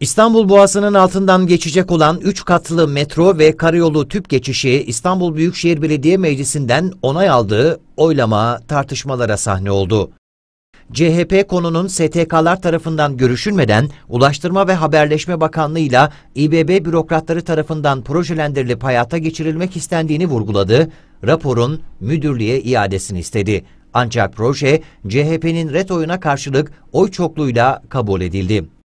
İstanbul Boğazı'nın altından geçecek olan 3 katlı metro ve karayolu tüp geçişi İstanbul Büyükşehir Belediye Meclisi'nden onay aldığı oylama tartışmalara sahne oldu. CHP konunun STK'lar tarafından görüşülmeden Ulaştırma ve Haberleşme Bakanlığı ile İBB bürokratları tarafından projelendirilip hayata geçirilmek istendiğini vurguladı, raporun müdürlüğe iadesini istedi. Ancak proje CHP'nin ret oyuna karşılık oy çokluğuyla kabul edildi.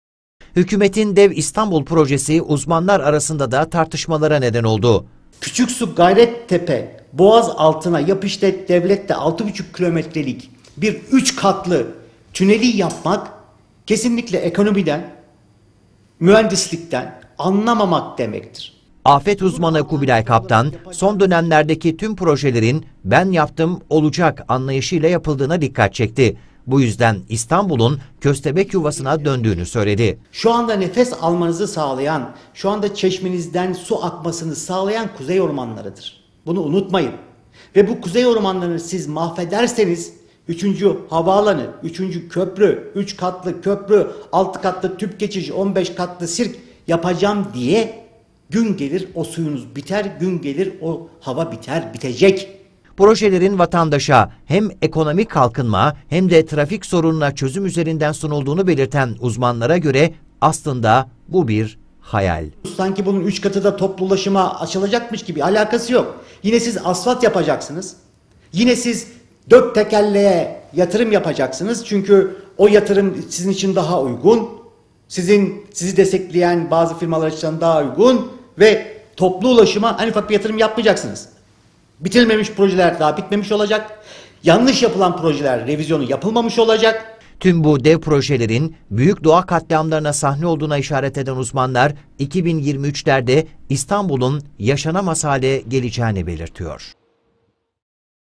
Hükümetin Dev İstanbul projesi uzmanlar arasında da tartışmalara neden oldu. Küçük Su Gayrettepe Boğaz altına yapıştet devlette 6,5 kilometrelik bir 3 katlı tüneli yapmak kesinlikle ekonomiden, mühendislikten anlamamak demektir. Afet uzmanı Kubilay Kaptan, son dönemlerdeki tüm projelerin ben yaptım olacak anlayışıyla yapıldığına dikkat çekti. Bu yüzden İstanbul'un köstebek yuvasına döndüğünü söyledi. Şu anda nefes almanızı sağlayan, şu anda çeşmenizden su akmasını sağlayan kuzey ormanlarıdır. Bunu unutmayın. Ve bu kuzey ormanlarını siz mahvederseniz Üçüncü havaalanı, üçüncü köprü, üç katlı köprü, altı katlı tüp geçiş, 15 katlı sirk yapacağım diye gün gelir o suyunuz biter, gün gelir o hava biter, bitecek. Projelerin vatandaşa hem ekonomik kalkınma hem de trafik sorununa çözüm üzerinden sunulduğunu belirten uzmanlara göre aslında bu bir hayal. Sanki bunun üç katı da toplu ulaşıma açılacakmış gibi alakası yok. Yine siz asfalt yapacaksınız. Yine siz dört tekerleğe yatırım yapacaksınız. Çünkü o yatırım sizin için daha uygun. Sizin sizi destekleyen bazı firmalar için daha uygun ve toplu ulaşıma en ufak bir yatırım yapmayacaksınız. Bitirilmemiş projeler daha bitmemiş olacak. Yanlış yapılan projeler revizyonu yapılmamış olacak. Tüm bu dev projelerin büyük doğa katliamlarına sahne olduğuna işaret eden uzmanlar 2023'lerde İstanbul'un yaşanamaz hale geleceğini belirtiyor.